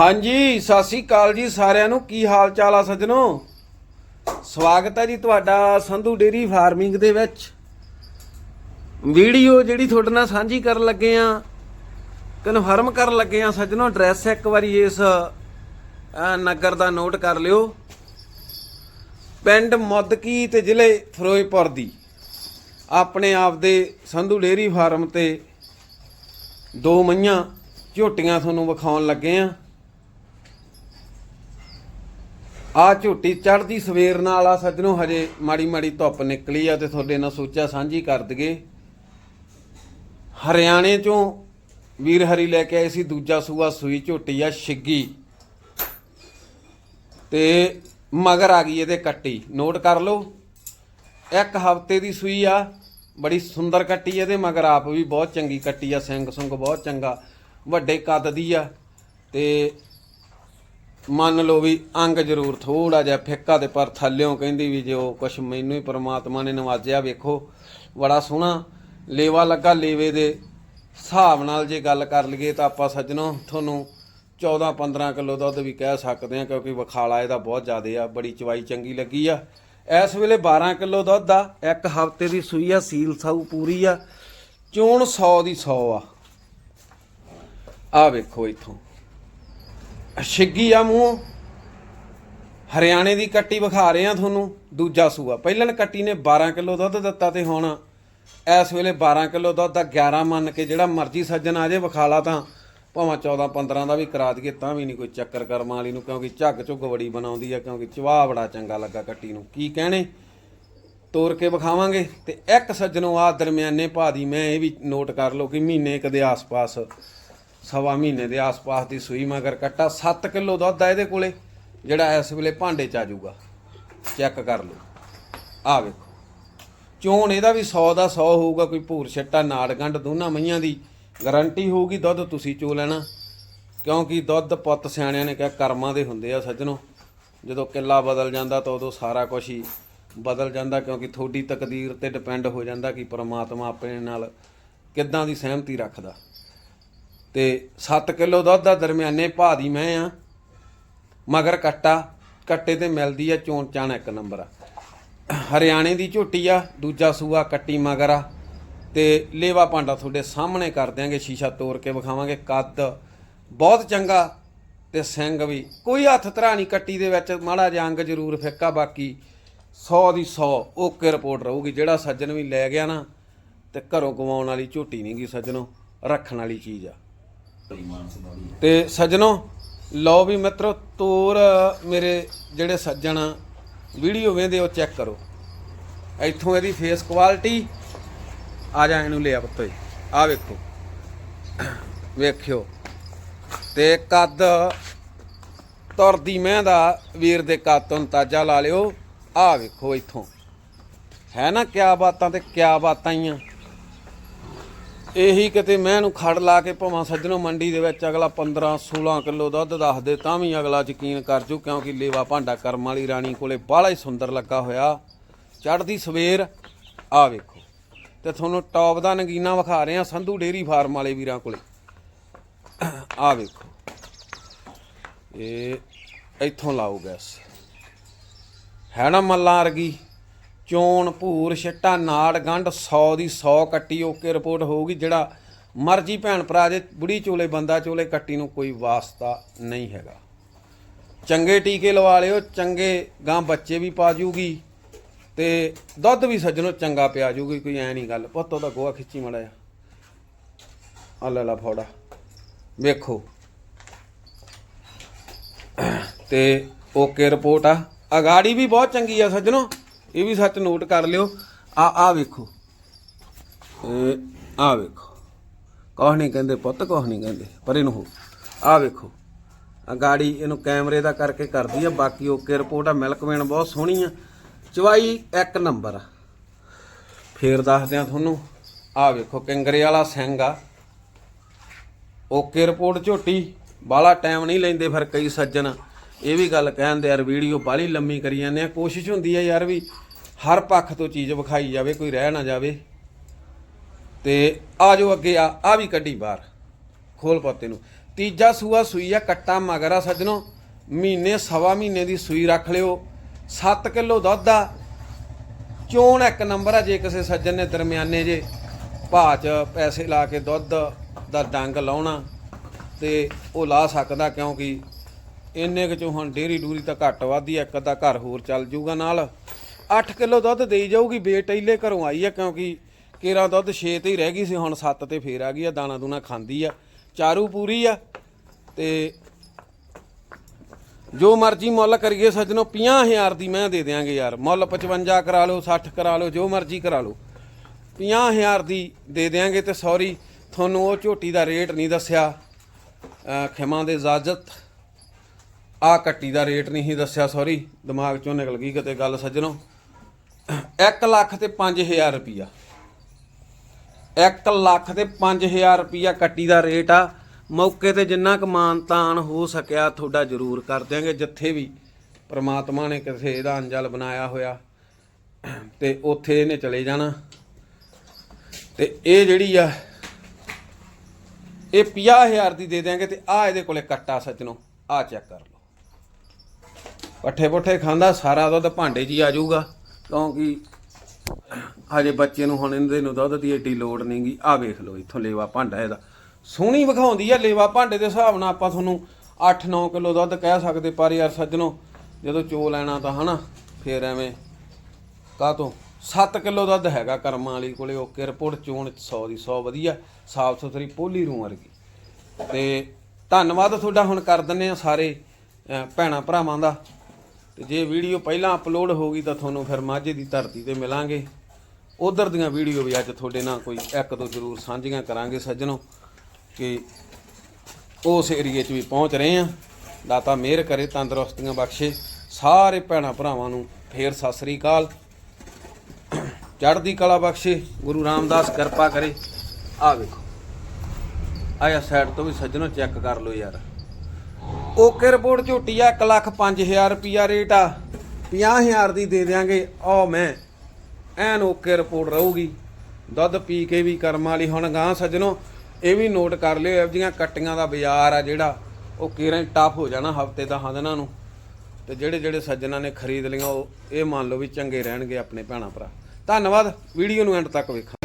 ਹਾਂਜੀ, ਸਤਿ ਸ੍ਰੀ ਅਕਾਲ ਜੀ ਸਾਰਿਆਂ ਨੂੰ। ਕੀ ਹਾਲ ਚਾਲ ਆ ਸੱਜਣੋ? ਸਵਾਗਤ ਹੈ ਜੀ ਤੁਹਾਡਾ ਸੰਧੂ ਡੇਰੀ ਫਾਰਮਿੰਗ ਦੇ ਵਿੱਚ। ਵੀਡੀਓ ਜਿਹੜੀ ਤੁਹਾਡੇ ਨਾਲ ਸਾਂਝੀ ਕਰਨ ਲੱਗੇ ਆ ਕਨਫਰਮ ਕਰਨ ਲੱਗੇ ਆ ਸੱਜਣੋ, ਐਡਰੈਸ ਇੱਕ ਵਾਰੀ ਇਸ ਨਗਰ ਦਾ ਨੋਟ ਕਰ ਲਿਓ। ਪਿੰਡ ਮੁੱਦਕੀ ਤੇ ਜ਼ਿਲ੍ਹੇ ਫਿਰੋਜ਼ਪੁਰ ਦੀ। ਆਪਣੇ ਆਪ ਦੇ ਸੰਧੂ ਡੇਰੀ ਫਾਰਮ ਤੇ ਦੋ ਮਈਆਂ ਝੋਟੀਆਂ ਤੁਹਾਨੂੰ ਵਿਖਾਉਣ ਲੱਗੇ ਆ ਆ ਝੋਟੀ ਚੜਦੀ ਸਵੇਰ ਨਾਲ ਆ ਸੱਜਣੋ, ਹਜੇ ਮਾੜੀ ਮਾੜੀ ਧੁੱਪ ਨਿਕਲੀ ਆ ਤੇ ਤੁਹਾਡੇ ਨਾਲ ਸੋਚਿਆ ਸਾਂਝੀ ਕਰ ਦਈਏ। ਹਰਿਆਣੇ ਚੋਂ ਵੀਰ ਹਰੀ ਲੈ ਕੇ ਆਏ ਸੀ, ਦੂਜਾ ਸੂਆ ਸੂਈ ਝੋਟੀ ਆ ਛਿੱਗੀ ਤੇ ਮਗਰ ਆ ਗਈ ਇਹਦੇ ਕੱਟੀ। ਨੋਟ ਕਰ ਲਓ, ਇੱਕ ਹਫ਼ਤੇ ਦੀ ਸੂਈ ਆ, ਬੜੀ ਸੁੰਦਰ ਕੱਟੀ ਇਹਦੇ ਮਗਰ ਆਪ ਵੀ ਬਹੁਤ ਚੰਗੀ ਕੱਟੀ ਆ ਸਿੰਘ ਸੁੰਗ ਬਹੁਤ ਚੰਗਾ, ਵੱਡੇ ਕੱਦ ਦੀ ਆ। ਤੇ ਮੰਨ ਲਓ ਵੀ ਅੰਗ ਜ਼ਰੂਰ ਥੋੜਾ ਜਿਹਾ ਫਿੱਕਾ ਤੇ ਪਰ ਥੱਲਿਓਂ ਕਹਿੰਦੀ ਵੀ ਜੋ ਕੁਛ ਮੈਨੂੰ ਹੀ ਪ੍ਰਮਾਤਮਾ ਨੇ ਨਵਾਜਿਆ ਵੇਖੋ, ਬੜਾ ਸੋਹਣਾ। ਲੇਵਾ ਲੱਗਾ ਲੇਵੇ ਦੇ ਹਿਸਾਬ ਨਾਲ ਜੇ ਗੱਲ ਕਰ ਲਈਏ ਤਾਂ ਆਪਾਂ ਸੱਜਣੋ, ਤੁਹਾਨੂੰ 14 15 ਕਿਲੋ ਦੁੱਧ ਵੀ ਕਹਿ ਸਕਦੇ ਆ ਕਿਉਂਕਿ ਵਖਾਲਾ ਇਹਦਾ ਬਹੁਤ ਜ਼ਿਆਦਾ ਆ, ਬੜੀ ਚਵਾਈ ਚੰਗੀ ਲੱਗੀ ਆ। ਇਸ ਵੇਲੇ 12 ਕਿਲੋ ਦੁੱਧ ਆ, ਇੱਕ ਹਫ਼ਤੇ ਦੀ ਸੂਈ ਆ, ਸੀਲ ਸਾਊ ਪੂਰੀ ਆ, ਚੋਣ 100 ਦੀ 100 ਆ। ਆ ਵੇਖੋ ਇੱਥੋਂ। ਛਿੱਗੀ ਆ ਮੂੰਹ। ਹਰਿਆਣੇ ਦੀ ਕੱਟੀ ਵਿਖਾ ਰਹੇ ਆ ਤੁਹਾਨੂੰ, ਦੂਜਾ ਸੂਆ। ਪਹਿਲਾਂ ਕੱਟੀ ਨੇ 12 ਕਿਲੋ ਦੁੱਧ ਦਿੱਤਾ ਤੇ ਹੁਣ ਇਸ ਵੇਲੇ 12 ਕਿਲੋ ਦੁੱਧ ਦਾ 11 ਮੰਨ ਕੇ ਜਿਹੜਾ ਮਰਜ਼ੀ ਸੱਜਣ ਆ ਜੇ ਵਿਖਾਲਾ ਤਾਂ ਭਾਵੇਂ 14 15 ਦਾ ਵੀ ਕਰਾ ਦਈਏ, ਤਾਂ ਵੀ ਨਹੀਂ ਕੋਈ ਚੱਕਰ ਕਰਮਾਂ ਵਾਲੀ ਨੂੰ, ਕਿਉਂਕਿ ਝੱਗ ਝੁੱਗ ਬੜੀ ਬਣਾਉਂਦੀ ਆ, ਕਿਉਂਕਿ ਚਵਾਹ ਬੜਾ ਚੰਗਾ ਲੱਗਾ ਕੱਟੀ ਨੂੰ। ਕੀ ਕਹਿਣੇ? ਤੋਰ ਕੇ ਵਿਖਾਵਾਂਗੇ। ਤੇ ਇੱਕ ਸੱਜਣੋਂ ਆ ਦਰਮਿਆਨੇ ਭਾਅ ਦੀ, ਮੈਂ ਇਹ ਵੀ ਨੋਟ ਕਰ ਲਓ ਕਿ ਮਹੀਨੇ ਕਦੇ ਆਸ-ਪਾਸ ਸਵਾ ਮਹੀਨੇ ਦੇ ਆਸ-ਪਾਸ ਦੀ ਸੂਈ ਮਗਰ ਕੱਟਾ 7 ਕਿਲੋ ਦੁੱਧ ਆ ਇਹਦੇ ਕੋਲੇ, ਜਿਹੜਾ ਇਸ ਵੇਲੇ ਭਾਂਡੇ ਚ ਆ ਜਾਊਗਾ। ਚੈੱਕ ਕਰ ਲਓ। ਆ ਵੇਖੋ। ਚੋਣ ਇਹਦਾ ਵੀ 100 ਦਾ 100 ਹੋਊਗਾ, ਕੋਈ ਭੂਰ ਛੱਟਾ, ਨਾੜ ਗੰਢ, ਦੋਨਾਂ ਮਈਆਂ ਦੀ ਗਾਰੰਟੀ ਹੋਊਗੀ, ਦੁੱਧ ਤੁਸੀਂ ਚੋ ਲੈਣਾ। ਕਿਉਂਕਿ ਦੁੱਧ ਪੁੱਤ ਸਿਆਣਿਆਂ ਨੇ ਕਿਹਾ ਕਰਮਾਂ ਦੇ ਹੁੰਦੇ ਆ ਸੱਜਣੋ। ਜਦੋਂ ਕਿੱਲਾ ਬਦਲ ਜਾਂਦਾ ਤਾਂ ਉਦੋਂ ਸਾਰਾ ਕੁਝ ਹੀ ਬਦਲ ਜਾਂਦਾ, ਕਿਉਂਕਿ ਤੁਹਾਡੀ ਤਕਦੀਰ ਤੇ ਡਿਪੈਂਡ ਹੋ ਜਾਂਦਾ ਕਿ ਪ੍ਰਮਾਤਮਾ ਆਪਣੇ ਨਾਲ ਕਿੱਦਾਂ ਦੀ ਸਹਿਮਤੀ ਰੱਖਦਾ। ਤੇ 7 ਕਿਲੋ ਦੁੱਧ ਦਾ ਦਰਮਿਆਨੇ ਭਾਅ ਦੀ ਮੈਂ ਆ। ਮਗਰ ਕੱਟਾ, ਕੱਟੇ ਤੇ ਮਿਲਦੀ ਆ ਚੋਣ ਚਾਣ ਇੱਕ ਨੰਬਰ ਆ। ਹਰਿਆਣੇ ਦੀ ਝੋਟੀ ਆ, ਦੂਜਾ ਸੂਆ ਕੱਟੀ ਮਗਰ ਆ। ਤੇ ਲੇਵਾ ਭਾਂਡਾ ਤੁਹਾਡੇ ਸਾਹਮਣੇ ਕਰ ਦਿਆਂਗੇ, ਸ਼ੀਸ਼ਾ ਤੋੜ ਕੇ ਵਿਖਾਵਾਂਗੇ। ਕੱਦ ਬਹੁਤ ਚੰਗਾ ਤੇ ਸਿੰਘ ਵੀ। ਕੋਈ ਹੱਥ ਧਰਾ ਨਹੀਂ ਕੱਟੀ ਦੇ ਵਿੱਚ, ਮਾੜਾ ਜਿਹਾ ਅੰਗ ਜ਼ਰੂਰ ਫਿੱਕਾ, ਬਾਕੀ 100 ਦੀ 100 ਓਕੇ ਰਿਪੋਰਟ ਰਹੂਗੀ। ਜਿਹੜਾ ਸੱਜਣ ਵੀ ਲੈ ਗਿਆ ਨਾ, ਤੇ ਘਰੋਂ ਗਵਾਉਣ ਵਾਲੀ ਝੋਟੀ ਨਹੀਂਗੀ ਸੱਜਣੋ, ਰੱਖਣ ਵਾਲੀ ਚੀਜ਼ ਆ। ਤੇ ਸੱਜਣੋ, ਲਓ ਵੀ ਮਿੱਤਰੋ, ਤੋਰ ਮੇਰੇ ਜਿਹੜੇ ਸੱਜਣ ਵੀਡੀਓ ਵੇਂਦੇ ਉਹ ਚੈੱਕ ਕਰੋ। ਇੱਥੋਂ ਇਹਦੀ ਫੇਸ ਕੁਆਲਿਟੀ ਆ ਜਾ ਇਹਨੂੰ ਲਿਆ ਪੁੱਤੋ ਜੀ। ਆ ਵੇਖੋ। ਵੇਖਿਓ। ਤੇ ਕੱਦ ਤੁਰਦੀ ਮੈਂ ਦਾ, ਵੀਰ ਦੇ ਕੱਦ ਤੋਂ ਤਾਜ਼ਾ ਲਾ ਲਿਓ। ਆ ਵੇਖੋ ਇੱਥੋਂ। ਹੈ ਨਾ ਕਿਆ ਬਾਤਾਂ ਤੇ ਕਿਆ ਬਾਤਾਂ ਹੀ ਆ। ਇਹੀ ਕਿਤੇ ਮੈਂ ਨੂੰ ਖੜ ਲਾ ਕੇ ਭਾਵਾਂ ਸੱਜਣੋ ਮੰਡੀ ਦੇ ਵਿੱਚ ਅਗਲਾ 15 16 ਕਿਲੋ ਦੁੱਧ ਦੱਸ ਦੇ, ਤਾਂ ਵੀ ਅਗਲਾ ਯਕੀਨ ਕਰ ਜੂ, ਕਿਉਂਕਿ ਲੇਵਾ ਭਾਂਡਾ ਕਰਮ ਵਾਲੀ ਰਾਣੀ ਕੋਲੇ ਬਾਹਲਾ ਹੀ ਸੁੰਦਰ ਲੱਗਾ ਹੋਇਆ। ਚੜ੍ਹਦੀ ਸਵੇਰ ਆ ਵੇਖੋ। ਤੇ ਤੁਹਾਨੂੰ ਟੌਪ ਦਾ ਨਗੀਨਾ ਵਿਖਾ ਰਹੇ ਆ ਸੰਧੂ ਡੇਰੀ ਫਾਰਮ ਵਾਲੇ ਵੀਰਾਂ ਕੋਲੇ। ਆ ਵੇਖੋ। ਇਹ ਇੱਥੋਂ ਲਾਓ ਗੈਸ। ਹੈ ਨਾ ਮੱਲਾਂ ਵਰਗੀ। ਚੋਣ ਭੂਰ ਛਿੱਟਾ ਨਾੜ ਗੰਢ 100 ਦੀ 100 ਕੱਟੀ ਓਕੇ ਰਿਪੋਰਟ ਹੋਊਗੀ, ਜਿਹੜਾ ਮਰਜ਼ੀ ਭੈਣ ਭਰਾ ਜੇ ਬੁੜੀ ਚੋਲੇ, ਬੰਦਾ ਚੋਲੇ, ਕੱਟੀ ਨੂੰ ਕੋਈ ਵਾਸਤਾ ਨਹੀਂ ਹੈਗਾ। ਚੰਗੇ ਟੀਕੇ ਲਵਾ ਲਿਓ, ਚੰਗੇ ਗਾਂ ਬੱਚੇ ਵੀ ਪਾ ਜੂਗੀ ਤੇ ਦੁੱਧ ਵੀ ਸੱਜਣੋ ਚੰਗਾ ਪਿਆ ਜੂਗੀ, ਕੋਈ ਐ ਨਹੀਂ ਗੱਲ। ਪੁੱਤ, ਉਹਦਾ ਗੋਹਾ ਖਿੱਚੀ ਮੜਾ ਆ ਲੈ ਲਾ ਫੋੜਾ। ਵੇਖੋ। ਤੇ ਓਕੇ ਰਿਪੋਰਟ ਆ। ਅਗਾੜੀ ਵੀ ਬਹੁਤ ਚੰਗੀ ਆ ਸੱਜਣੋ। ਇਹ ਵੀ ਸੱਚ ਨੋਟ ਕਰ ਲਿਓ। ਆ ਆ ਵੇਖੋ। ਇਹ, ਆ ਵੇਖੋ। ਕੁਛ ਨਹੀਂ ਕਹਿੰਦੇ ਪੁੱਤ, ਕੁਛ ਨਹੀਂ ਕਹਿੰਦੇ, ਪਰ ਇਹਨੂੰ ਹੋ। ਆ ਵੇਖੋ। ਆ ਗਾੜੀ ਇਹਨੂੰ ਕੈਮਰੇ ਦਾ ਕਰਕੇ ਕਰਦੀ ਆ, ਬਾਕੀ ਓਕੇ ਰਿਪੋਰਟ ਆ। ਮਿਲਕਮੈਨ ਬਹੁਤ ਸੋਹਣੀ ਆ। ਚਵਾਈ ਇੱਕ ਨੰਬਰ ਆ। ਫੇਰ ਦੱਸਦੇ ਆ ਤੁਹਾਨੂੰ। ਆ ਵੇਖੋ, ਕਿੰਗਰੇ ਵਾਲਾ ਸਿੰਘ ਆ। ਓਕੇ ਰਿਪੋਰਟ ਝੋਟੀ। ਬਾਲਾ ਟਾਈਮ ਨਹੀਂ ਲੈਂਦੇ ਫਿਰ ਕਈ ਸੱਜਣ। ਇਹ ਵੀ ਗੱਲ ਕਹਿੰਦੇ ਯਾਰ ਵੀਡੀਓ ਬਾਲੀ ਲੰਮੀ ਕਰੀ ਜਾਂਦੇ ਆ। ਕੋਸ਼ਿਸ਼ ਹੁੰਦੀ ਆ ਯਾਰ ਵੀ ਹਰ ਪੱਖ ਤੋਂ ਚੀਜ਼ ਵਿਖਾਈ ਜਾਵੇ, ਕੋਈ ਰਹਿ ਨਾ ਜਾਵੇ। ਤੇ ਆ ਜੋ ਅੱਗੇ ਆ ਆ ਵੀ ਕੱਢੀ ਬਾਹਰ, ਖੋਲ ਪੱਤੇ ਨੂੰ। ਤੀਜਾ ਸੂਆ ਸੂਈ ਆ ਕੱਟਾ ਮਗਰ ਆ ਸੱਜਣੋ। ਮਹੀਨੇ, ਸਵਾ ਮਹੀਨੇ ਦੀ ਸੂਈ ਰੱਖ ਲਿਓ। 7 ਕਿਲੋ ਦੁੱਧ ਆ। ਚੋਣ ਇੱਕ ਨੰਬਰ ਆ ਜੇ ਕਿਸੇ ਸੱਜਣ ਨੇ ਦਰਮਿਆਨੇ ਜੇ ਭਾਅ ਚ ਪੈਸੇ ਲਾ ਕੇ ਦੁੱਧ ਦਾ ਡੰਗ ਲਾਉਣਾ ਤੇ ਉਹ ਲਾ ਸਕਦਾ ਕਿਉਂਕਿ ਇੰਨੇ ਕੁ ਚੋਂ ਹੁਣ ਡੇਰੀ ਡੂਰੀ ਤਾਂ ਘੱਟ ਵਾਧੀ ਇੱਕ ਅੱਧਾ ਘਰ ਹੋਰ ਚੱਲ ਜੂਗਾ ਨਾਲ। 8 ਕਿਲੋ ਦੁੱਧ ਦੇਈ ਜਾਊਗੀ, ਬੇਟੈਲੇ ਘਰੋਂ ਆਈ ਆ, ਕਿਉਂਕਿ ਕੇਰਾ ਦੁੱਧ 6 ਤੇ ਹੀ ਰਹਿ ਗਈ ਸੀ, ਹੁਣ 7 ਤੇ ਫੇਰ ਆ ਗਈ ਆ, ਦਾਣਾ ਦੂਣਾ ਖਾਂਦੀ ਆ। ਚਾਰੂ ਪੂਰੀ ਆ, ਤੇ ਜੋ ਮਰਜ਼ੀ ਮੁੱਲ ਕਰੀਏ ਸੱਜਣੋ 50000 ਦੀ ਮੈਂ ਦੇ ਦਿਆਂਗੇ ਯਾਰ। ਮੁੱਲ 55 ਕਰਾ ਲਓ 60 ਕਰਾ ਲਓ, ਜੋ ਮਰਜ਼ੀ ਕਰਾ ਲਓ। 50000 ਦੀ ਦੇ ਦਿਆਂਗੇ ਤੇ ਸੌਰੀ, ਤੁਹਾਨੂੰ ਉਹ ਝੋਟੀ ਦਾ ਰੇਟ ਨਹੀਂ ਦੱਸਿਆ, ਅਹ ਖਿਮਾ ਦੇ ਇਜਾਜ਼ਤ ਆ ਕੱਟੀ ਦਾ ਰੇਟ ਨਹੀਂ ਸੀ ਦੱਸਿਆ ਸੌਰੀ ਦਿਮਾਗ ਚੋਂ ਨਿਕਲ ਗਈ ਕਿਤੇ ਗੱਲ ਸੱਜਣੋ। 1 ਲੱਖ ਤੇ 5000 ਰੁਪਿਆ 1 ਲੱਖ ਤੇ 5000 ਰੁਪਿਆ ਕੱਟੀ ਦਾ ਰੇਟ ਆ। ਮੌਕੇ ਤੇ ਜਿੰਨਾ ਕੁ ਮਾਨਤਾਨ ਹੋ ਸਕਿਆ, ਤੁਹਾਡਾ ਜ਼ਰੂਰ ਕਰ ਦਿਆਂਗੇ। ਜਿੱਥੇ ਵੀ ਪ੍ਰਮਾਤਮਾ ਨੇ ਕਿਸੇ ਇਹਦਾ ਅੰਜਲ ਬਣਾਇਆ ਹੋਇਆ, ਤੇ ਉੱਥੇ ਇਹਨੇ ਚਲੇ ਜਾਣਾ। ਤੇ ਇਹ ਜਿਹੜੀ ਆ, ਇਹ 50000 ਦੀ ਦੇ ਦਿਆਂਗੇ ਤੇ ਆ ਇਹਦੇ ਕੋਲੇ ਕੱਟਾ ਸੱਜਣੋ। ਆ ਚੈੱਕ ਕਰ ਲਓ। ਪੱਠੇ ਪੁੱਠੇ ਖਾਂਦਾ ਸਾਰਾ ਦੁੱਧ ਭਾਂਡੇ 'ਚ ਹੀ ਆ ਜਾਊਗਾ। ਕਿਉਂਕਿ ਹਜੇ ਬੱਚੇ ਨੂੰ ਹੁਣ ਇਹਦੇ ਨੂੰ ਦੁੱਧ ਦੀ ਏਡੀ ਲੋੜ ਨਹੀਂਗੀ ਆ ਵੇਖ ਲਓ ਇੱਥੋਂ ਲੇਵਾ ਭਾਂਡਾ ਇਹਦਾ। ਸੋਹਣੀ ਵਿਖਾਉਂਦੀ ਆ ਲੇਵਾ ਭਾਂਡੇ ਦੇ ਹਿਸਾਬ ਨਾਲ ਆਪਾਂ ਤੁਹਾਨੂੰ 8-9 ਕਿਲੋ ਦੁੱਧ ਕਹਿ ਸਕਦੇ ਪਰ ਯਾਰ ਸੱਜਣੋ ਜਦੋਂ ਚੋ ਲੈਣਾ ਤਾਂ ਹਨਾ ਫੇਰ ਐਵੇਂ ਕਾਹਤੋਂ? 7 ਕਿਲੋ ਦੁੱਧ ਹੈਗਾ ਕਰਮਾਂ ਵਾਲੀ ਕੋਲੇ ਓਕੇ ਰਿਪੋਰਟ ਚੋਣ 100 ਦੀ 100 ਵਧੀਆ ਸਾਫ਼ ਸੁਥਰੀ ਪੋਲੀ ਰੂ ਵਰਗੀ। ਤੇ ਧੰਨਵਾਦ ਤੁਹਾਡਾ ਹੁਣ ਕਰ ਦਿੰਨੇ ਆ ਸਾਰੇ ਅਹ, ਭੈਣਾਂ ਭਰਾਵਾਂ ਦਾ। ਤੇ ਜੇ ਵੀਡੀਓ ਪਹਿਲਾਂ ਅਪਲੋਡ ਹੋ ਗਈ ਤਾਂ ਤੁਹਾਨੂੰ ਫਿਰ ਮਾਝੇ ਦੀ ਧਰਤੀ ਤੇ ਮਿਲਾਂਗੇ। ਉਧਰ ਦੀਆਂ ਵੀਡੀਓ ਵੀ ਅੱਜ ਤੁਹਾਡੇ ਨਾਲ ਕੋਈ ਇੱਕ ਦੋ ਜ਼ਰੂਰ ਸਾਂਝੀਆਂ ਕਰਾਂਗੇ ਸੱਜਣੋ ਕਿ ਉਸ ਏਰੀਏ 'ਚ ਵੀ ਪਹੁੰਚ ਰਹੇ ਆ ਦਾਤਾ ਮਿਹਰ ਕਰੇ, ਤੰਦਰੁਸਤੀਆਂ ਬਖਸ਼ੇ। ਸਾਰੇ ਭੈਣਾਂ ਭਰਾਵਾਂ ਨੂੰ ਫੇਰ ਸਤਿ ਸ੍ਰੀ ਅਕਾਲ। ਚੜ੍ਹਦੀ ਕਲਾ ਬਖਸ਼ੇ, ਗੁਰੂ ਰਾਮਦਾਸ ਕਿਰਪਾ ਕਰੇ। ਆ ਵੇਖੋ। ਆਇਆ ਸਾਈਡ ਤੋਂ ਵੀ ਸੱਜਣੋ ਚੈੱਕ ਕਰ ਲਓ ਯਾਰ। ਓਕੇ ਰਿਪੋਰਟ ਝੋਟੀ ਆ 1 ਲੱਖ 5000 ਰੁਪਿਆ ਰੇਟ ਆ। 50000 ਦੀ ਦੇ ਦਿਆਂਗੇ। ਆ ਮੈਂ, ਐਨ ਓਕੇ ਰਿਪੋਰਟ ਰਹੂਗੀ। ਦੁੱਧ ਪੀ ਕੇ ਵੀ ਕਰਮ ਵਾਲੀ ਹੁਣ ਗਾਂ ਸੱਜਣੋ, ਇਹ ਵੀ ਨੋਟ ਕਰ ਲਿਓ, ਇਹੋ ਜਿਹੀਆਂ ਕੱਟੀਆਂ ਦਾ ਬਾਜ਼ਾਰ ਆ ਜਿਹੜਾ, ਉਹ ਕੇਰਾਂ ਟਫ ਹੋ ਜਾਣਾ ਹਫ਼ਤੇ ਦਸਾਂ ਦਿਨਾਂ ਨੂੰ। ਤੇ ਜਿਹੜੇ ਜਿਹੜੇ ਸੱਜਣਾ ਨੇ ਖਰੀਦ ਲਈਆਂ, ਉਹ ਇਹ ਮੰਨ ਲਓ ਵੀ ਚੰਗੇ ਰਹਿਣਗੇ ਆਪਣੇ ਭੈਣਾਂ ਭਰਾ। ਧੰਨਵਾਦ, ਵੀਡੀਓ ਨੂੰ ਐਂਡ ਤੱਕ ਵੇਖਣ